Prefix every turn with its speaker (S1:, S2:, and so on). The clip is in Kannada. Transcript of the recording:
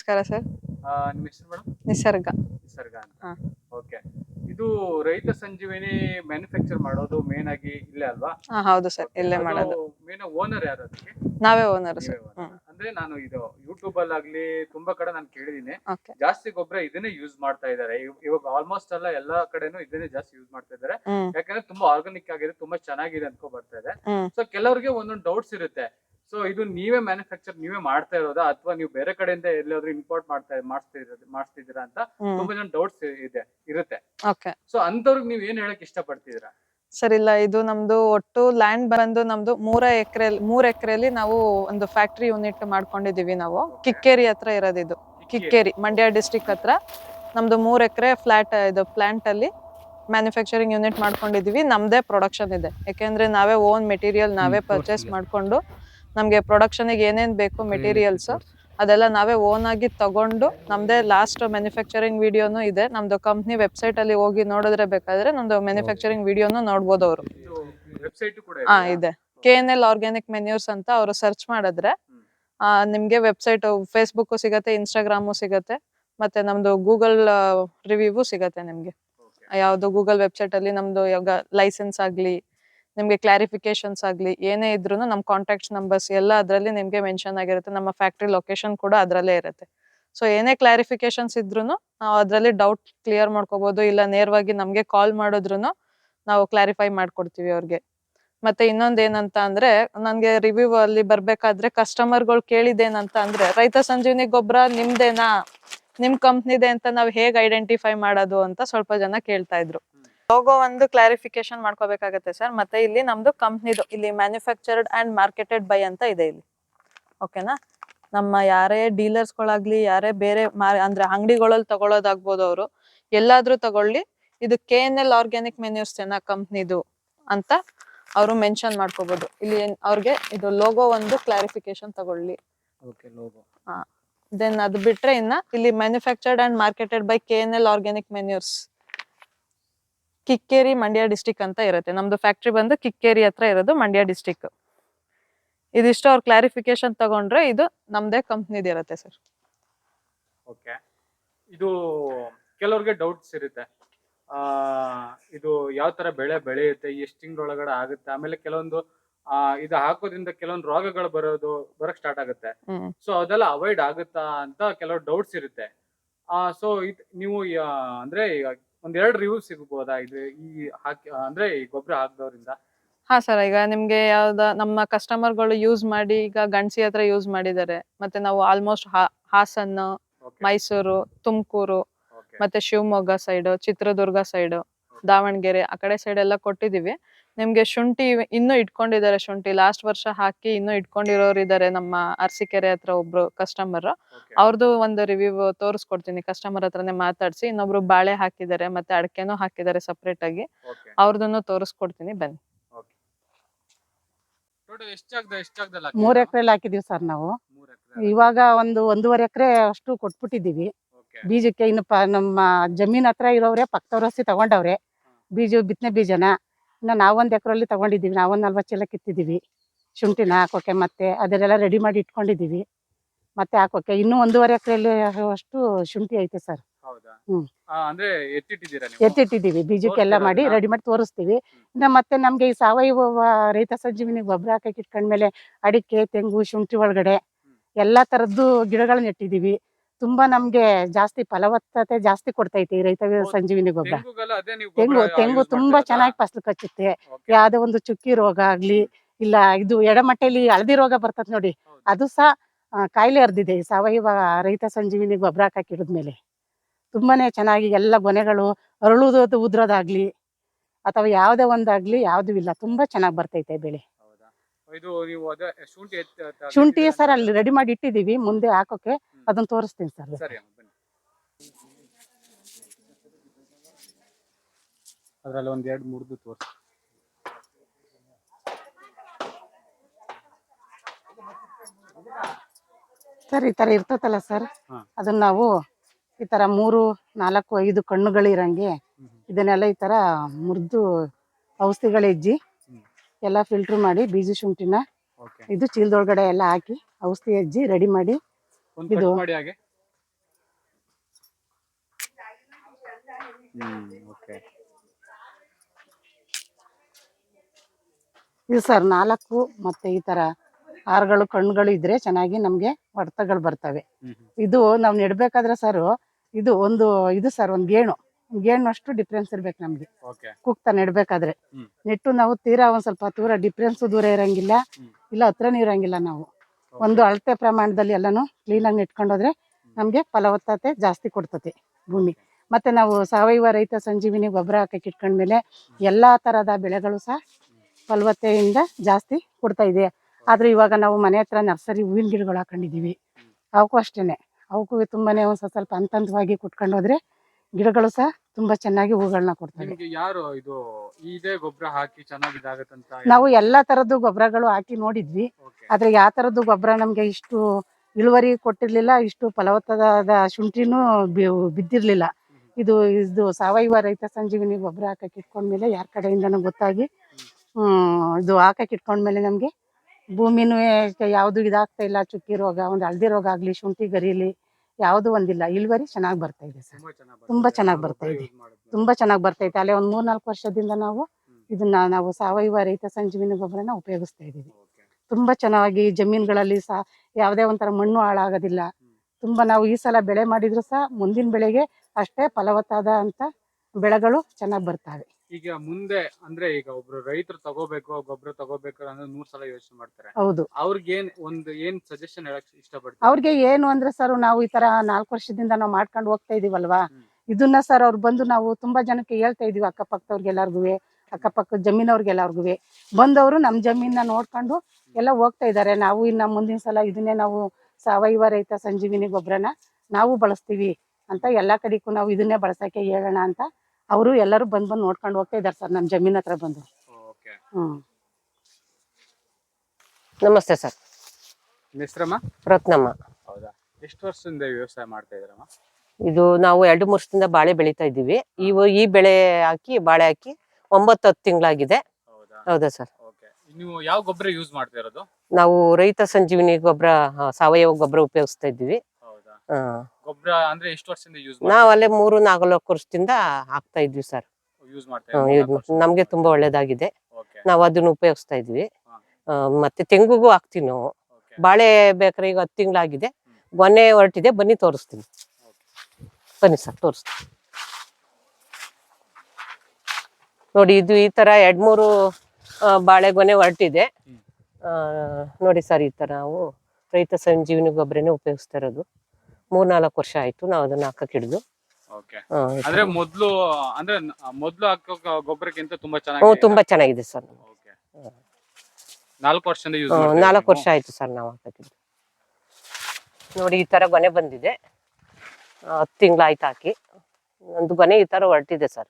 S1: ನಮಸ್ಕಾರ ಸರ್.
S2: ಆ, ನಿಮ್ಮ ಹೆಸರು ಮೇಡಮ್?
S1: ನಿಸರ್ಗ.
S2: ನಿಸರ್ಗ ಅಂತ.
S1: ಹಾ.
S2: ಓಕೆ. ಇದು ರೈತ ಸಂಜೀವಿನಿ ಮ್ಯಾನುಫ್ಯಾಕ್ಚರ್ ಮಾಡೋದು ಮೇನ್ ಆಗಿ ಇಲ್ಲೇ ಅಲ್ವಾ?
S1: ಹಾ ಹೌದು ಸರ್ ಇಲ್ಲೇ ಮಾಡೋದು.
S2: ಮೇನ್ ಓನರ್ ಯಾರು ಅದಕ್ಕೆ
S1: ನಾವೇ ಓನರ್
S2: ನೀವೇ
S1: ಸರ್
S2: owner.
S1: ಹ್ಮ್.
S2: ಅಂದ್ರೆ ನಾನು ಇದು ಯೂಟ್ಯೂಬ್ ಅಲ್ಲಿ ಆಗ್ಲಿ ತುಂಬಾ ಕಡೆ ನಾನು ಕೇಳಿದೀನಿ.
S1: ಓಕೆ.
S2: ಜಾಸ್ತಿ ಗೊಬ್ಬರ ಇದನ್ನೇ ಯೂಸ್ ಮಾಡ್ತಾ ಇದ್ದಾರೆ. ಇವ್- ಇವಾಗ ಆಲ್ಮೋಸ್ಟ್ ಎಲ್ಲ ಎಲ್ಲಾ ಕಡೆನೂ ಇದನ್ನೇ ಜಾಸ್ತಿ ಯೂಸ್ ಮಾಡ್ತಾ ಇದ್ದಾರೆ.
S1: ಹ್ಮ್.
S2: ಯಾಕಂದ್ರೆ ತುಂಬಾ ಆರ್ಗಾನಿಕ್ ಆಗಿದೆ ತುಂಬಾ ಚೆನ್ನಾಗಿದೆ ಅನ್ಕೊ ಬರ್ತಾ ಇದೆ.
S1: ಹ್ಮ್.
S2: ಸೊ ಕೆಲವರಿಗೆ ಒಂದೊಂದು ಡೌಟ್ಸ್ ಇರುತ್ತೆ. ಸೊ ಇದು ನೀವೇ ಮ್ಯಾನುಫ್ಯಾಕ್ಚರ್ ನೀವೇ ಮಾಡ್ತಾ ಇರೋದಾ? ಅಥವಾ ನೀವು ಬೇರೆ ಕಡೆಯಿಂದ ಎಲ್ಲಾದ್ರೂ ಇಂಪೋರ್ಟ್ ಮಾಡ್ತಾ ಮಾಡಿಸ್ತಿದ್ದೀರಾ ಮಾಡಿಸ್ತಿದ್ದೀರಾ ಅಂತ ತುಂಬಾ ಜನ ಡೌಟ್ಸ್ ಇದೆ ಇರುತ್ತೆ.
S1: ಓಕೆ
S2: ಸೊ ಅಂತವ್ರಿಗೆ ನೀವ್ ಏನ್ ಹೇಳಕ್ ಇಷ್ಟಪಡ್ತಿದ್ದೀರಾ?
S1: ಸರ್ ಇಲ್ಲ ಇದು ನಮ್ದು ಒಟ್ಟು ಲ್ಯಾಂಡ್ ಬಂದು ನಮ್ದು ಮೂರ ಎಕರೆ ಮೂರ್ ಎಕರೆಯಲ್ಲಿ ನಾವು ಒಂದು ಫ್ಯಾಕ್ಟರಿ ಯೂನಿಟ್ ಮಾಡ್ಕೊಂಡಿದೀವಿ ನಾವು. ಕಿಕ್ಕೇರಿ ಹತ್ರ ಇರೋದು ಇದು ಕಿಕ್ಕೇರಿ ಮಂಡ್ಯ ಡಿಸ್ಟಿಕ್ ಹತ್ರ. ನಮ್ದು ಮೂರ್ ಎಕರೆ ಫ್ಲಾಟ್ ಇದು ಪ್ಲಾಂಟ್ ಅಲ್ಲಿ ಮ್ಯಾನುಫ್ಯಾಕ್ಚರಿಂಗ್ ಯೂನಿಟ್ ಮಾಡ್ಕೊಂಡಿದೀವಿ ನಮ್ದೇ ಪ್ರೊಡಕ್ಷನ್ ಇದೆ. ಯಾಕೆಂದ್ರೆ ನಾವೇ ಓನ್ ಮೆಟೀರಿಯಲ್ ನಾವೇ ಪರ್ಚೇಸ್ ಮಾಡ್ಕೊಂಡು ನಮ್ಗೆ ಪ್ರೊಡಕ್ಷನ್ಗೆ ಏನೇನ್ ಬೇಕು ಮೆಟೀರಿಯಲ್ಸ್ ಅದೆಲ್ಲ ನಾವೇ ಓನ್ ಆಗಿ ತಗೊಂಡು ನಮ್ದೇ ಲಾಸ್ಟ್ ಮ್ಯಾನುಫ್ಯಾಕ್ಚರಿಂಗ್ ವಿಡಿಯೋನು ಇದೆ. ನಮ್ದು ಕಂಪ್ನಿ ವೆಬ್ಸೈಟ್ ಅಲ್ಲಿ ಹೋಗಿ ನೋಡಿದ್ರೆ ಬೇಕಾದ್ರೆ ನಮ್ದು ಮ್ಯಾನುಫ್ಯಾಕ್ಚರಿಂಗ್ ವಿಡಿಯೋನು ನೋಡ್ಬೋದು ಅವರು.
S2: ವೆಬ್ಸೈಟ್ ಕೂಡ
S1: ಹಾ? ಇದೆ. K N L organic manures ಅಂತ ಅವರು ಸರ್ಚ್ ಮಾಡಿದ್ರೆ ನಿಮ್ಗೆ ವೆಬ್ಸೈಟ್ ಫೇಸ್ಬುಕ್ ಸಿಗತ್ತೆ ಇನ್ಸ್ಟಾಗ್ರಾಮು ಸಿಗತ್ತೆ ಮತ್ತೆ ನಮ್ದು ಗೂಗಲ್ ರಿವ್ಯೂ ಸಿಗತ್ತೆ ನಿಮ್ಗೆ. ಯಾವ್ದು ಗೂಗಲ್ ವೆಬ್ಸೈಟ್ ಅಲ್ಲಿ ನಮ್ದು ಯಾವ ಲೈಸೆನ್ಸ್ ಆಗ್ಲಿ ನಿಮ್ಗೆ ಕ್ಲಾರಿಫಿಕೇಶನ್ಸ್ ಆಗ್ಲಿ, ಏನೇ ಇದ್ರೂ ನಮ್ ಕಾಂಟ್ಯಾಕ್ಟ್ ನಂಬರ್ಸ್ ಎಲ್ಲ ಅದರಲ್ಲಿ ನಿಮ್ಗೆ ಮೆನ್ಷನ್ ಆಗಿರುತ್ತೆ. ನಮ್ಮ ಫ್ಯಾಕ್ಟ್ರಿ ಲೊಕೇಶನ್ ಕೂಡ ಅದರಲ್ಲೇ ಇರುತ್ತೆ. ಸೊ ಏನೇ ಕ್ಲಾರಿಫಿಕೇಶನ್ಸ್ ಇದ್ರು ನಾವು ಅದರಲ್ಲಿ ಡೌಟ್ ಕ್ಲಿಯರ್ ಮಾಡ್ಕೋಬಹುದು ಇಲ್ಲ ನೇರವಾಗಿ ನಮ್ಗೆ ಕಾಲ್ ಮಾಡಿದ್ರು ನಾವು ಕ್ಲಾರಿಫೈ ಮಾಡ್ಕೊಡ್ತೀವಿ ಅವ್ರಿಗೆ. ಮತ್ತೆ ಇನ್ನೊಂದ್ ಏನಂತ ಅಂದ್ರೆ, ನನ್ಗೆ ರಿವ್ಯೂ ಅಲ್ಲಿ ಬರ್ಬೇಕಾದ್ರೆ ಕಸ್ಟಮರ್ಗಳು ಕೇಳಿದೇನಂತ ಅಂದ್ರೆ, ರೈತ ಸಂಜೀವಿನಿ ಗೊಬ್ಬರ ನಿಮ್ದೇನಾ? ನಿಮ್ ಕಂಪ್ನಿದೆ ಅಂತ ನಾವ್ ಹೇಗ್ ಐಡೆಂಟಿಫೈ ಮಾಡೋದು ಅಂತ ಸ್ವಲ್ಪ ಜನ ಕೇಳ್ತಾ ಇದ್ರು. ಲೋಗೋ ಒಂದು ಕ್ಲಾರಿಫಿಕೇಶನ್ ಮಾಡ್ಕೋಬೇಕಾಗತ್ತೆ ಸರ್. ಮತ್ತೆ ಇಲ್ಲಿ ನಮ್ದು ಕಂಪ್ನಿದು ಇಲ್ಲಿ ಮ್ಯಾನುಫ್ಯಾಕ್ಚರ್ಡ್ ಅಂಡ್ ಮಾರ್ಕೆಟೆಡ್ ಬೈ ಅಂತ ಇದೆ ಇಲ್ಲಿ. ಓಕೆನಾ ನಮ್ಮ ಯಾರೇ ಡೀಲರ್ಸ್ಗಳಾಗ್ಲಿ ಯಾರೇ ಬೇರೆ ಮಾರ್ ಅಂದ್ರೆ ಅಂಗಡಿಗಳಲ್ಲಿ ತಗೊಳ್ಳೋದಾಗ್ಬೋದು ಅವರು ಎಲ್ಲಾದ್ರೂ ತಗೊಳ್ಳಿ. ಇದು K N L organic manures ಚೆನ್ನ ಕಂಪ್ನಿದು ಅಂತ ಅವರು ಮೆನ್ಷನ್ ಮಾಡ್ಕೋಬಹುದು ಇಲ್ಲಿ ಅವ್ರಿಗೆ ಇದು ಲೋಗೋ ಒಂದು ಕ್ಲಾರಿಫಿಕೇಶನ್ ತಗೊಳ್ಳಿ. ದೆನ್ ಅದು ಬಿಟ್ರೆ ಇನ್ನ ಇಲ್ಲಿ manufactured and marketed by K N L organic manures Kikkeri Mandya district ಅಂತ ಇರುತ್ತೆ. ನಮ್ದು ಫ್ಯಾಕ್ಟ್ರಿ ಬಂದು ಕಿಕ್ಕೇರಿ ಹತ್ರ ಇರೋದು ಮಂಡ್ಯ ಡಿಸ್ಟಿಕ್ ಇದಿಷ್ಟು ಅವ್ರ ಕ್ಲಾರಿಫಿಕೇಶನ್ ತಗೊಂಡ್ರೆ ಇದು ನಮ್ದೇ ಕಂಪ್ನಿದು ಇರುತ್ತೆ ಸರ್
S2: ಓಕೆ ಇದು ಕೆಲವ್ರಿಗೆ ಡೌಟ್ಸ್ ಇರುತ್ತೆ. ಆ ಇದು ಯಾವ ತರ ಬೆಳೆ ಬೆಳೆಯುತ್ತೆ ಎಷ್ಟು ತಿಂಗಳೊಳಗಡೆ ಆಗುತ್ತೆ ಆಮೇಲೆ ಕೆಲವೊಂದು ಆ ಇದು ಹಾಕೋದ್ರಿಂದ ಕೆಲವೊಂದು ರೋಗಗಳು ಬರೋದು ಬರಕ್ ಸ್ಟಾರ್ಟ್ ಆಗುತ್ತೆ. ಸೊ ಅದೆಲ್ಲ ಅವಾಯ್ಡ್ ಆಗುತ್ತಾ ಅಂತ ಕೆಲವು ಡೌಟ್ಸ್ ಇರುತ್ತೆ. ಆ ಸೊ ನೀವು ಅಂದ್ರೆ ಒಂದೆರಡು ರಿವ್ಯೂ ಸಿಗ್ಬೋದಾ? ಇದು ಈ ಹಾಕಿ ಅಂದ್ರೆ ಈ ಗೊಬ್ಬರ ಹಾಕಿದವರಿಂದ?
S1: ಹಾ ಸರ್ ಈಗ ನಿಮ್ಗೆ ಯಾವ್ದ ನಮ್ಮ ಕಸ್ಟಮರ್ಗಳು ಯೂಸ್ ಮಾಡಿ ಈಗ ಗಣಸಿ ಹತ್ರ ಯೂಸ್ ಮಾಡಿದ್ದಾರೆ. ಮತ್ತೆ ನಾವು ಆಲ್ಮೋಸ್ಟ್ ಹಾಸನ್ ಮೈಸೂರು ತುಮಕೂರು ಮತ್ತೆ ಶಿವಮೊಗ್ಗ ಸೈಡ್ ಚಿತ್ರದುರ್ಗ ಸೈಡ್ ದಾವಣಗೆರೆ ಆ ಕಡೆ ಸೈಡ್ ಎಲ್ಲ ಕೊಟ್ಟಿದೀವಿ ನಿಮ್ಗೆ ಶುಂಠಿ ಇನ್ನೂ ಇಟ್ಕೊಂಡಿದ್ದಾರೆ ಶುಂಠಿ. ಲಾಸ್ಟ್ ವರ್ಷ ಹಾಕಿ ಇನ್ನೂ ಇಟ್ಕೊಂಡಿರೋರು ಇದಾರೆ ನಮ್ಮ ಅರಸಿಕೆರೆ ಹತ್ರ ಒಬ್ರು ಕಸ್ಟಮರ್ ಅವ್ರದ್ದು ಒಂದು ರಿವ್ಯೂ ತೋರಿಸ್ಕೊಡ್ತೀನಿ. ಕಸ್ಟಮರ್ ಹತ್ರನೇ ಮಾತಾಡ್ಸಿ. ಇನ್ನೊಬ್ರು ಬಾಳೆ ಹಾಕಿದ್ದಾರೆ ಮತ್ತೆ ಅಡಕೆನೂ ಹಾಕಿದ್ದಾರೆ ಸಪ್ರೇಟ್ ಆಗಿ. ಅವ್ರದನ್ನು ತೋರಿಸ್ಕೊಡ್ತೀನಿ. ಬನ್ನಿ.
S3: ಮೂರ್ ಎಕರೆಲಿ ಹಾಕಿದೀವಿ ಸರ್ ನಾವು.
S2: ಎಕರೆ
S3: ಇವಾಗ ಒಂದು ಒಂದೂವರೆ ಎಕರೆ ಅಷ್ಟು ಕೊಟ್ಬಿಟ್ಟಿದೀವಿ ಬೀಜಕ್ಕೆ ಇನ್ನು ನಮ್ಮ ಜಮೀನ್ ಹತ್ರ ಇರೋವ್ರೆ ಪಕ್ಕದವ್ರಸಿ ತಗೊಂಡವ್ರೆ. ಬೀಜ ಬಿತ್ತನೆ ಬೀಜನ. ಇನ್ನು ನಾವೊಂದು ಎಕರಲ್ಲಿ ತಗೊಂಡಿದ್ದೀವಿ ನಾವೊಂದು ನಲ್ವತ್ತು ಚೀಲ ಕಿತ್ತಿದ್ದೀವಿ ಶುಂಠಿನ ಹಾಕೋಕೆ ಮತ್ತೆ ಅದನ್ನೆಲ್ಲ ರೆಡಿ ಮಾಡಿ ಇಟ್ಕೊಂಡಿದ್ದೀವಿ. ಮತ್ತೆ ಹಾಕೋಕೆ ಇನ್ನೂ ಒಂದೂವರೆ ಎಕರೆಯಲ್ಲಿ ಅಷ್ಟು ಶುಂಠಿ ಐತೆ ಸರ್.
S2: ಹೌದಾ?
S3: ಹ್ಮ್. ಎತ್ತಿಟ್ಟಿದೀವಿ ಬೀಜಕ್ಕೆಲ್ಲ ಮಾಡಿ ರೆಡಿ ಮಾಡಿ ತೋರಿಸ್ತೀವಿ. ಇನ್ನ ಮತ್ತೆ ನಮ್ಗೆ ಈ ಸಾವಯವ ರೈತ ಸಂಜೀವಿನಿ ಗೊಬ್ಬರ ಹಾಕಿ ಇಟ್ಕೊಂಡ್ಮೇಲೆ ಅಡಿಕೆ ತೆಂಗು ಶುಂಠಿ ಒಳಗಡೆ ಎಲ್ಲಾ ತರದ್ದು ಗಿಡಗಳನ್ನ ನೆಟ್ಟಿದೀವಿ ತುಂಬಾ ನಮ್ಗೆ ಜಾಸ್ತಿ ಫಲವತ್ತತೆ ಜಾಸ್ತಿ ಕೊಡ್ತೈತಿ ಈ ರೈತ ಸಂಜೀವಿನಿ ಗೊಬ್ಬರ ತೆಂಗು ತೆಂಗು ತುಂಬಾ ಚೆನ್ನಾಗಿ? ಫಸಲು ಕಚ್ಚುತ್ತೆ. ಯಾವ್ದೋ ಒಂದು ಚುಕ್ಕಿ ರೋಗ ಆಗ್ಲಿ ಇಲ್ಲ ಇದು ಎಡಮಟ್ಟೆಲಿ ಹಳದಿ ರೋಗ ಬರ್ತದ್ ನೋಡಿ. ಅದು ಸಹ ಕಾಯಿಲೆ ಹರಿದಿದೆ ಸಾವಯವ ರೈತ ಸಂಜೀವಿನಿ ಗೊಬ್ಬರ ಹಾಕಿಡಿದ್ಮೇಲೆ ತುಂಬಾನೇ ಚೆನ್ನಾಗಿ ಎಲ್ಲ ಗೊನೆಗಳು ಅರಳುವುದು ಉದ್ರೋದಾಗ್ಲಿ ಅಥವಾ ಯಾವ್ದೇ ಒಂದಾಗ್ಲಿ ಯಾವ್ದು ಇಲ್ಲ ತುಂಬಾ ಚೆನ್ನಾಗಿ ಬರ್ತೈತೆ ಬೆಳೆ
S2: ಶುಂಠಿ
S3: ಸರ್ ಅಲ್ಲಿ ರೆಡಿ ಮಾಡಿ ಇಟ್ಟಿದೀವಿ ಮುಂದೆ ಹಾಕೋಕೆ. ಅದನ್ನ ತೋರಿಸ್ತೀನಿ ಸರ್.
S2: ಅದ್ರಲ್ಲಿ ಒಂದ್ ಎರಡು ಮುರಿದು ತೋರಿಸಿ
S3: ಸರ್ ಈ ತರ ಇರ್ತತಲ್ಲ ಸರ್? ಅದನ್ನ ನಾವು ಈ ತರ ಮೂರು ನಾಲ್ಕು ಐದು ಕಣ್ಣುಗಳಿರಂಗೆ ಇದನ್ನೆಲ್ಲ ಈ ತರ ಮುರಿದು
S2: ಔಷಧಿಗಳಿಜ್ಜಿ
S3: ಎಲ್ಲ ಫಿಲ್ಟರ್ ಮಾಡಿ ಬೀಜ ಶುಂಠಿನ ಇದು ಚೀಲದೊಳಗಡೆ ಎಲ್ಲ ಹಾಕಿ ಔಷಧಿ ಹೆಜ್ಜಿ ರೆಡಿ ಮಾಡಿ
S2: ಒಂದು
S3: ಇದು. ಸರ್ ನಾಲ್ಕು ಮತ್ತೆ ಈ ತರ ಆರ್ಗಳು ಕಣ್ಗಳು ಇದ್ರೆ ಚೆನ್ನಾಗಿ ನಮ್ಗೆ ಹೊಡೆತಗಳು ಬರ್ತವೆ. ಇದು ನಾವ್ ನೆಡ್ಬೇಕಾದ್ರೆ ಸರ್ ಇದು ಒಂದು ಇದು ಸರ್ ಒಂದ್ ಗೇಣು. ಗೇಣು ಅಷ್ಟು ಡಿಫ್ರೆನ್ಸ್ ಇರ್ಬೇಕು ನಮ್ಗೆ. ಕುಕ್ತ ನೆಡ್ಬೇಕಾದ್ರೆ. ನೆಟ್ಟು ನಾವು ತೀರಾ ಒಂದ್ ಸ್ವಲ್ಪ ದೂರ ಡಿಫ್ರೆನ್ಸ್ ದೂರ ಇರಂಗಿಲ್ಲ. ಇಲ್ಲ ಹತ್ರನೇ ಇರಂಗಿಲ್ಲ ನಾವು. ಒಂದು ಅಳತೆ ಪ್ರಮಾಣದಲ್ಲಿ ಎಲ್ಲಾನು ಕ್ಲೀನಾಗಿ ನೆಟ್ಕೊಂಡೋದ್ರೆ ನಮಗೆ ಫಲವತ್ತತೆ ಜಾಸ್ತಿ ಕೊಡ್ತತಿ ಭೂಮಿ. ಮತ್ತೆ ನಾವು ಸಾವಯವ ರೈತ ಸಂಜೀವಿನಿ ಗೊಬ್ಬರ ಹಾಕಕ್ಕೆ ಇಟ್ಕೊಂಡ್ಮೇಲೆ ಎಲ್ಲಾ ಥರದ ಬೆಳೆಗಳು ಸಹ ಫಲವತ್ತೆಯಿಂದ ಜಾಸ್ತಿ ಕೊಡ್ತಾ ಇದೆ. ಆದ್ರೆ ಇವಾಗ ನಾವು ಮನೆ ಹತ್ರ ನರ್ಸರಿ ಹೂವಿನ ಗಿಡಗಳು ಹಾಕೊಂಡಿದ್ದೀವಿ. ಅವಕ್ಕೂ ಅಷ್ಟೇನೆ. ಅವಕ್ಕೂ ತುಂಬಾ ಒಂದು ಸ್ವಲ್ಪ ಸ್ವಲ್ಪ ಹಂತ ಹಂತವಾಗಿ ಕುಟ್ಕೊಂಡು ಹೋದ್ರೆ ಗಿಡಗಳು ಸಹ ತುಂಬಾ ಚೆನ್ನಾಗಿ ಹೂಗಳನ್ನ ಕೊಡ್ತಾರೆ.
S2: ನಿಮ್ಗೆ ಯಾರು ಇದು ಇದೇ ಗೊಬ್ಬರ ಹಾಕಿ
S3: ನಾವು ಎಲ್ಲಾ ತರದ್ದು ಗೊಬ್ಬರಗಳು ಹಾಕಿ ನೋಡಿದ್ವಿ.
S2: ಓಕೆ.
S3: ಆದ್ರೆ ಯಾವ ತರದ್ದು ಗೊಬ್ಬರ ನಮ್ಗೆ ಇಷ್ಟು ಇಳುವರಿ ಕೊಟ್ಟಿರ್ಲಿಲ್ಲ ಇಷ್ಟು ಫಲವತ್ತಾದ ಶುಂಠಿನೂ ಬಿ- ಬಿದ್ದಿರ್ಲಿಲ್ಲ. ಇದು ಇದು ಸಾವಯವ ರೈತ ಸಂಜೀವಿನಿ ಗೊಬ್ಬರ ಹಾಕಕ್ಕೆ ಇಟ್ಕೊಂಡ್ಮೇಲೆ ಯಾರ ಕಡೆಯಿಂದನೂ ಗೊತ್ತಾಗಿ ಹ್ಮ್ ಇದು ಹಾಕಕ್ಕೆ ಇಟ್ಕೊಂಡ್ಮೇಲೆ ನಮ್ಗೆ ಭೂಮಿನೂ ಯಾವ್ದು ಇದಾಗ್ತಾ ಇಲ್ಲ ಚುಕ್ಕಿ ರೋಗ ಒಂದು ಹಳದಿ ರೋಗ ಆಗ್ಲಿ ಶುಂಠಿ ಗರಿಲಿ ಯಾವ್ದು ಒಂದಿಲ್ಲ. ಇಳುವರಿ ಚೆನ್ನಾಗಿ ಬರ್ತಾ ಇದೆ ಸರ್.
S2: ತುಂಬಾ ಚೆನ್ನಾಗಿ
S3: ಬರ್ತಾ ಇದೆ. ತುಂಬಾ ಚೆನ್ನಾಗಿ ಇದೆ. ಅಲ್ಲೇ ಒಂದ್ ಮೂರ್ನಾಲ್ಕು ವರ್ಷದಿಂದ ನಾವು ಇದನ್ನ ನಾವು ಸಾವಯವ ರೈತ ಸಂಜೀವಿನಿ ಗೊಬ್ಬರನ ಉಪಯೋಗಿಸ್ತಾ ಇದ್ದೀವಿ. ತುಂಬಾ ಚೆನ್ನಾಗಿ ಜಮೀನುಗಳಲ್ಲಿ ಸಹ ಯಾವುದೇ ಒಂಥರ ಮಣ್ಣು ಹಾಳಾಗೋದಿಲ್ಲ. ತುಂಬಾ ನಾವು ಈ ಸಲ ಬೆಳೆ ಮಾಡಿದ್ರು ಸಹ ಮುಂದಿನ ಬೆಳೆಗೆ ಅಷ್ಟೇ ಫಲವತ್ತಾದ ಅಂತ ಬೆಳೆಗಳು ಚೆನ್ನಾಗಿ ಬರ್ತವೆ.
S2: ಈಗ ಮುಂದೆ ಅಂದ್ರೆ ಈಗ ಒಬ್ರು ರೈತರು ತಗೋಬೇಕು ಗೊಬ್ಬರ ತಗೋಬೇಕು ಅಂದ್ರೆ ನೂರ್ ಸಲ ಯೋಚನೆ ಮಾಡ್ತಾರೆ.
S3: ಹೌದು.
S2: ಅವ್ರಿಗೆ ಏನ್ ಒಂದು ಏನ್ ಸಜೆಷನ್ ಹೇಳಕ್ ಇಷ್ಟಪಡ್ತಾರೆ?
S3: ಅವ್ರಿಗೆ ಏನು ಅಂದ್ರೆ ಸರ್ ನಾವು ಈ ತರ ನಾಲ್ಕು ವರ್ಷದಿಂದ ನಾವು ಮಾಡ್ಕೊಂಡು ಹೋಗ್ತಾ ಇದೀವಲ್ವಾ? ಇದನ್ನ ಸರ್ ಅವ್ರು ಬಂದು ನಾವು ತುಂಬಾ ಜನಕ್ಕೆ ಹೇಳ್ತಾ ಇದೀವಿ ಅಕ್ಕಪಕ್ಕದವ್ರಿಗೆ ಎಲ್ಲಾರ್ಗು ಅಕ್ಕಪಕ್ಕದ ಜಮೀನವ್ರಿಗೆ ಎಲ್ಲಾರ್ಗು ಬಂದವರು ನಮ್ಮ ಜಮೀನ ನೋಡ್ಕೊಂಡು ಎಲ್ಲ ಹೋಗ್ತಾ ಇದ್ದಾರೆ ನಾವು ಇನ್ನ ಮುಂದಿನ ಸಲ ಇದನ್ನೇ ನಾವು ಸಾವಯವ ರೈತ ಸಂಜೀವಿನಿ ಗೊಬ್ಬರನ ನಾವು ಬಳಸ್ತೀವಿ ಅಂತ ಎಲ್ಲಾ ಕಡೆಗೂ ನಾವು ಇದನ್ನೇ ಬಳಸಕ್ಕೆ ಹೇಳೋಣ ಅಂತ ಅವರು ಎಲ್ಲರೂ ಬಂದ್ ಬಂದ್ ನೋಡ್ಕೊಂಡು ಹೋಗ್ತಾ ಇದ್ದಾರೆ ಸರ್ ನಮ್ಮ ಜಮೀನ್ ಹತ್ರ ಬಂದು.
S2: ಓಕೆ.
S3: ಹ್ಮ್.
S4: ನಮಸ್ತೆ ಸರ್.
S2: ಮಿಶ್ರಮ್ಮ
S4: ರತ್ನಮ್ಮ.
S2: ಹೌದಾ? ಎಷ್ಟು ವರ್ಷದಿಂದ ವ್ಯವಸಾಯ ಮಾಡ್ತಾ
S4: ಇದು ನಾವು ಎರಡು ಮೂರು ವರ್ಷದಿಂದ ಬಾಳೆ ಬೆಳೀತಾ ಇದ್ದೀವಿ. ಇವು ಈ ಬೆಳೆ ಹಾಕಿ ಬಾಳೆ ಹಾಕಿ ಒಂಬತ್ತು ಹತ್ತು ತಿಂಗಳಾಗಿದೆ.
S2: ಹೌದಾ?
S4: ಹೌದಾ ಸರ್.
S2: ಓಕೆ. ನೀವು ಯಾವ ಗೊಬ್ಬರ ಯೂಸ್ ಮಾಡ್ತಾ ಇರೋದು?
S4: ನಾವು ರೈತ ಸಂಜೀವಿನಿ ಗೊಬ್ಬರ ಸಾವಯವ ಗೊಬ್ಬರ ಉಪಯೋಗಿಸ್ತಾ ಇದ್ದೀವಿ.
S2: ಗೊಬ್ಬರ ಅಂದ್ರೆ ಎಷ್ಟು ವರ್ಷದಿಂದ ಯೂಸ್
S4: ನಾವು ಅಲ್ಲೇ ಮೂರು ನಾಲ್ಕು ವರ್ಷದಿಂದ ಹಾಕ್ತಾ ಇದ್ವಿ ಸರ್.
S2: ಯೂಸ್ ಮಾಡ್ತಾ
S4: ನಮ್ಗೆ ತುಂಬಾ ಒಳ್ಳೇದಾಗಿದೆ. ನಾವು ಅದನ್ನ ಉಪಯೋಗಿಸ್ತಾ ಇದ್ವಿ. ಮತ್ತೆ ತೆಂಗುಗೂ ಹಾಕ್ತೀವಿ ನಾವು. ಬಾಳೆ ಬೇಕಾದ್ರೆ ಈಗ ಹತ್ತು ತಿಂಗಳಾಗಿದೆ. ಗೊನೆ ಹೊರಟಿದೆ ಬನ್ನಿ ತೋರಿಸ್ತೀನಿ. ಬನ್ನಿ ಸರ್ ತೋರಿಸ್ತೀನಿ. ನೋಡಿ ಇದು ಈ ತರ ಎರಡ್ ಮೂರು ಬಾಳೆ ಗೊನೆ ಹೊರಟಿದೆ. ನೋಡಿ ಸರ್ ಈ ತರ ನಾವು ರೈತ ಸಂಜೀವಿನಿ ಗೊಬ್ಬರನೇ ಉಪಯೋಗಿಸ್ತಾ ಇರೋದು. ಮೂರ್ನಾಲ್ಕು ವರ್ಷ ಆಯ್ತು ನಾವು ಅದನ್ನ ಹಾಕಕ್ ಹಿಡಿದು.
S2: ಅಂದ್ರೆ ಮೊದ್ಲು ಅಂದ್ರೆ ಮೊದ್ಲು ಹಾಕೋ ಗೊಬ್ಬರಕ್ಕಿಂತ ತುಂಬಾ ಚೆನ್ನಾಗಿ
S4: ತುಂಬಾ ಚೆನ್ನಾಗಿದೆ ಸರ್.
S2: ನಾಲ್ಕು ವರ್ಷದಿಂದ ಯೂಸ್
S4: ನಾಲ್ಕು ವರ್ಷ ಆಯ್ತು ಸರ್ ನಾವು ಹಾಕಿದ್ದು ನೋಡಿ ಈ ತರ ಗೊನೆ ಬಂದಿದೆ. ಹತ್ತು ತಿಂಗಳಾಯ್ತು ಹಾಕಿ. ಒಂದು ಗೊನೆ ಈ ತರ ಹೊರಟಿದೆ ಸರ್.